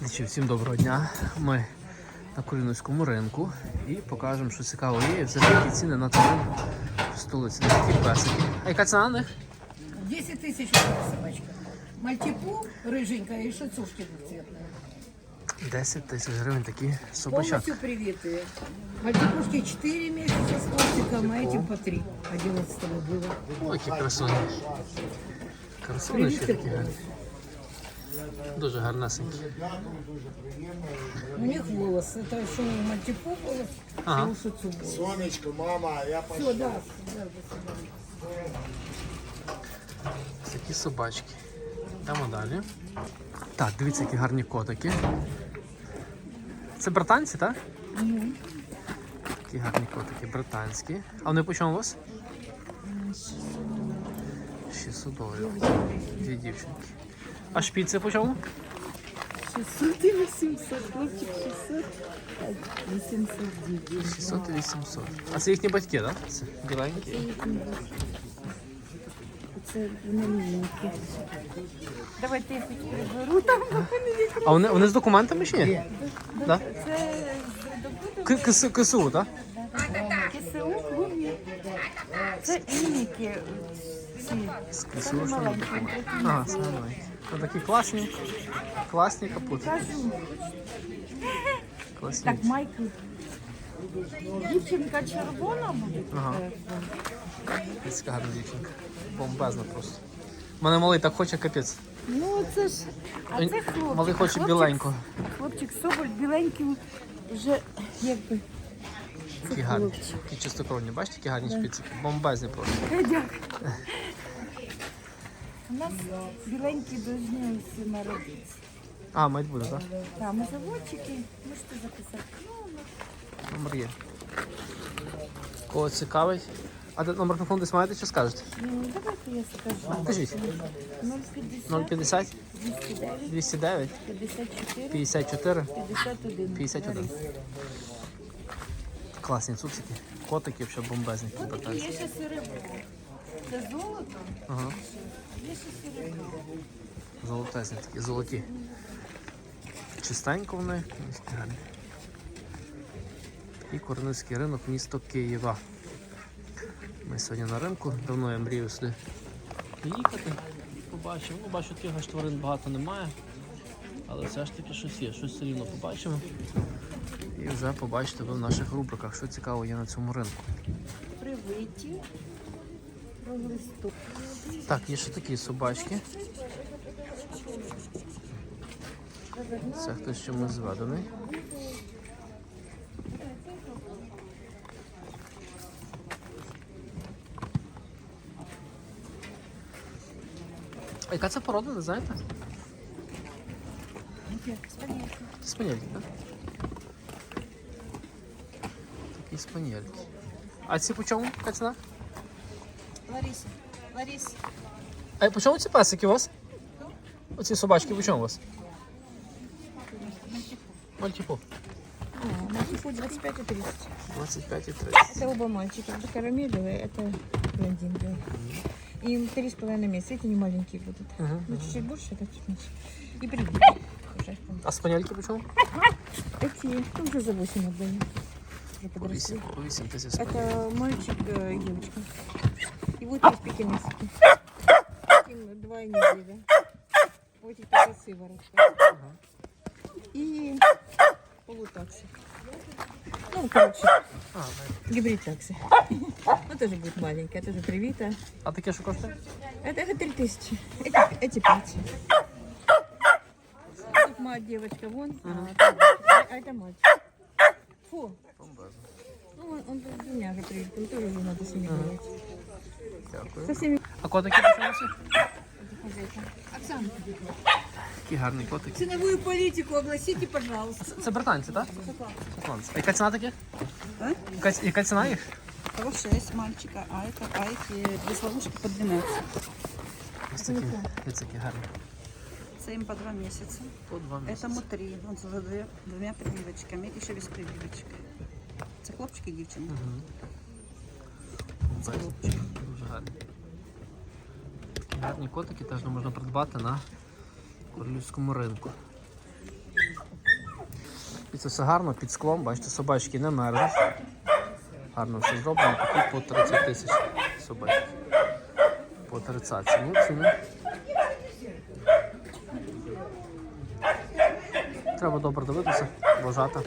Глядачі, всім доброго дня. Ми на Кулінівському ринку і покажемо, що цікаво є. І взагалі які ціни на тварин в столиці. На такі песики. А яка ціна на них? 10 тысяч вот эта собачка. Мальтипу рыженькая и шацушки двухцветные. 10 тисяч гривень такі собачак. Полностью привитые. Мальтипушки 4 месяца с хвостиком, а этим по 3. 11 было. Ой, які красуні. Красуні ще такі гарні. Дуже гарнесенькі. У них волос. Это у мальтипу волос, Ага. волос. Сонечко, мама, я пошел. Все, да, Такі собачки. Йдемо далі. Так, дивіться, які гарні котики. Це британці, так? Такі гарні котики, британські. А вони по чому у вас? 600 доларів. Дві дівчинки. А шпіци по чому? 600 и 800, хлопчик 600, а 809. 600 і 800. А це їхні батьки, так? Це біленькі. Це вони маленькі. Давайте я хоч приберу там. А вони, вони з документами чи ні? Да? Це К- КС, КСУ, так? КСУ клубні. Це ініки. Ці. З КСУ, що вони? Ага, саме маленькі. Ну, такі класні. Класні капути. Класні. так, Майкл. Дівчинка червона буде. Ага. Це гарна дівчинка. Бомбезна просто. У мене малий так хоче капець. Ну, це ж. А це хлопчик. Малий хоче Хлопчик- біленьку. Хлопчик Соболь біленький вже якби. Такі гарні. Такі чистокровні. Бачите, які гарні шпицики? Бомбезні просто. Дякую. У нас біленькі повинні всі народитися. А, мать буде, так? Там заводчики, можете записати. Ну, Номер є. Кого цікавить? А де номер телефону десь маєте чи скажете? ну, давайте я скажу. Кажіть. 050 050 209 209 54 54 51. 51. Класні цуцики. Котики взагалі бомбезні. Такі є ще серебро. Це золото, Ага. Золотезні такі, золоті. Чистенько вони. І Корницький ринок, місто Києва. Ми сьогодні на ринку, давно я мрію сюди їхати. Побачимо. Ну, бачу, аж тварин багато немає. Але все ж таки щось є, щось все рівно побачимо. І вже побачите ви в наших рубриках, що цікаво є на цьому ринку. Привиті. Так, є ще такі собачки. Це хтось чомусь зведений. А яка це порода, не знаєте? Спанельки, так? Такі спанельки. А ці по чому? Яка ціна? Лариса, Лариса. А по чому ці песики у вас? Оці собачки по чому у вас? Мальтіпу. Мальчику 25 и 30. 25 і 30. Это оба мальчика. Это карамелевые, это блондинки. Им три с половиной месяца. Эти не маленькие будут. Мгм, Ну, чуть-чуть больше, это чуть меньше. И привет. Уже. А спанельки по чому? Эти ну, уже за 8 отдаю. Уже По подросли. 8, по 8 тисяч спанель. Это мальчик э, и девочка. И вот есть пекинесики. Им два недели. Вот эти такая сыворотка. И полутакси. Ну, короче, А, гибрид такси. Ну, тоже будет маленькая, тоже привита. а таке що коштує? Это, это 3000. Эти, эти 5. Тут мать, девочка, вон. А, а это мать. Фу. Ну, он, он с двумя же привитым, тоже уже надо с ними говорить. Дякую. Со всеми А котики по чому всі? хозяйками. Оксана, Такі гарні котики. Ценовую политику огласите, пожалуйста. Це, це британці, так? Шотландці. А яка ціна таких? Яка, яка ціна їх? Того 6 мальчика, а это а эти без ловушки по 12. Ось такі, ось такі гарні. Це им по 2 месяца. По два місяці. Этому 3. Он с уже две- двумя прививочками. Еще без прививочек. Це хлопчик і дівчинка. Бачите, Дуже гарні. Гарні котики теж можна придбати на королівському ринку. І це все гарно, під склом, бачите, собачки не мерзнуть. Гарно все зроблено, такі по 30 тисяч собачки. По 30. Ну, ціни. Треба добре дивитися, вважати,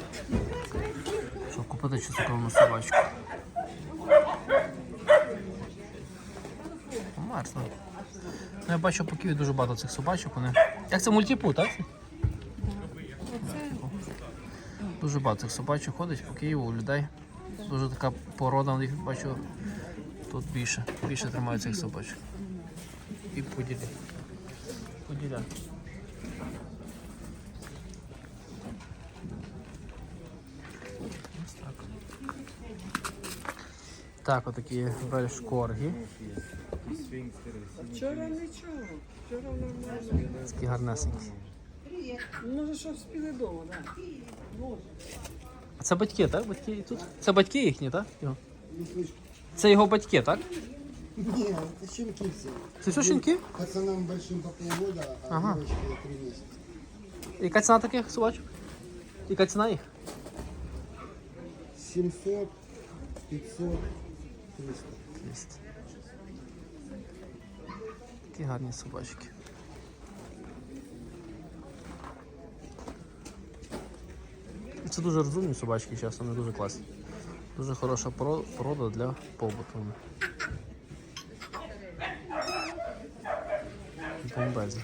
щоб купити чистокровну собачку. Мерзне. Ну, я бачу по Києві дуже багато цих собачок. Вони... Як це мультипу, так? Дуже багато цих собачок ходить по Києву у людей. Дуже така порода, них бачу тут більше. Більше тримають цих собачок. І. Поділя. Ось так. Так, отакі вельшкорги. Вчора нічого, вчора нормально. Такі гарнесенькі. Може, що спіли вдома, так? А це батьки, так? Батьки і тут? Це батьки їхні, так? Його? Це його батьки, так? Не, это щенки все. Це все щенки? Пацанам большим по полгода, а Ага. девочке три месяца. Яка ціна таких собачок? Яка ціна їх? 700, 500, 300. 200. Такі гарні собачки. Це дуже розумні собачки, чесно, вони дуже класні. Дуже хороша поро- порода для побуту. Бомбезні.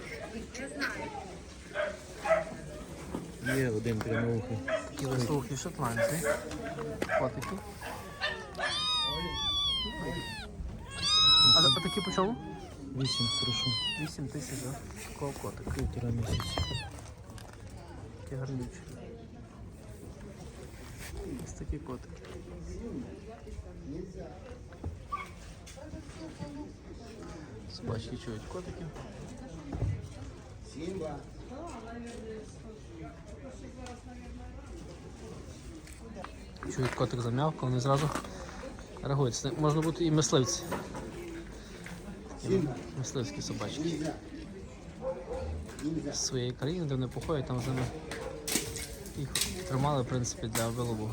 Є один прямоухий. Такі високі шотландці. Котики. А, а такі по чому? Вісім, прошу. 8 тисяч, да? Такого котика. Півтора місяця. Такі гарнючі. Ось такі котики. Собачки чують котиків. Симба. Чують котик зам'явку, вони зразу реагують. Можна бути і мисливці. І мисливські собачки. З своєї країни, де вони походять, там з ними їх тримали, в принципі, для вилову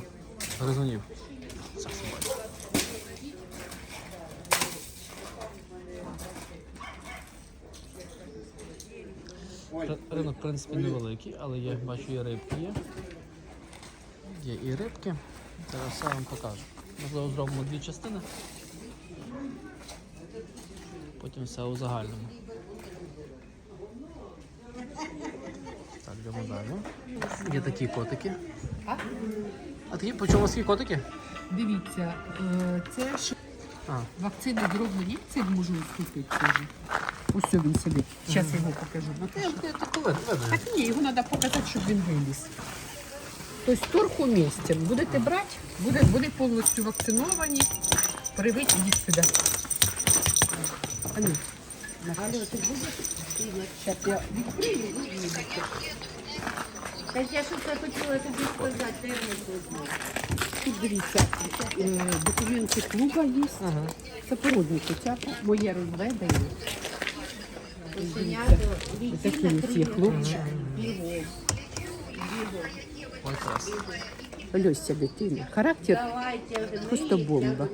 гризунів. Цих собачок. Ринок, в принципі, невеликий, але я бачу і рибки є. Є і рибки. Зараз все вам покажу. Можливо, зробимо дві частини. Потім все у загальному. Так, йдемо далі. Є такі котики. А такі по чому котики? Дивіться, е, це ж А. вакцини зроблені. Це можу вступити теж. Ось він сидить. Зараз я його покажу. Ну ти, ти, ти коли? Видно. Так ні, його треба показати, щоб він виліз. Тобто торг умістен. Будете брати, буде, буде повністю вакциновані. Привить, ідіть сюди. Алло. Алло, ти будеш? Зараз я відкрию і. Так я щось хотіла тобі сказати, я не знаю. Тут дивіться, е, клуба є. Це породні котята, моє розведення. Ось такі ось є хлопчик. Клас. Льося дитина. Характер Просто бомба.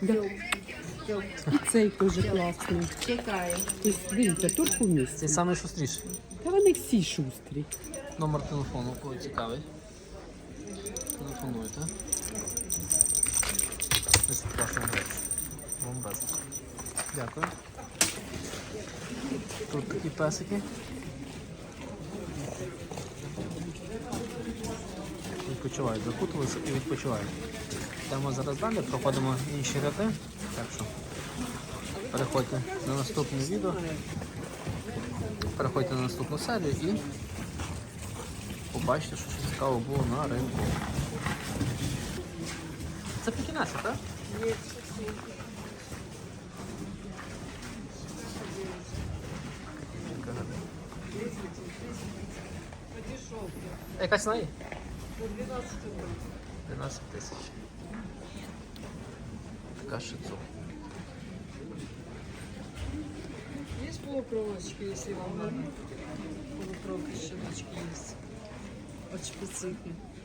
вони. І цей теж класний. Чекаю. Тобто, дивіться, торг у місці. Цей самий шустріший. Та вони всі шустрі. Номер телефону, кого цікавить. Телефонуйте. Речі. Бомбезно. Дякую. Тут такі песики. Відпочивають, закутилися і відпочивають. Йдемо зараз далі, проходимо інші ряди. Так що переходьте на наступне відео. Переходьте на наступну серію і побачите, що щось цікаво було на ринку. Це пекінеси, так? Яка ціна є? 12 тисяч. Така шицу. Есть полукровочки, если вам надо? Полукровки щеночки есть. От.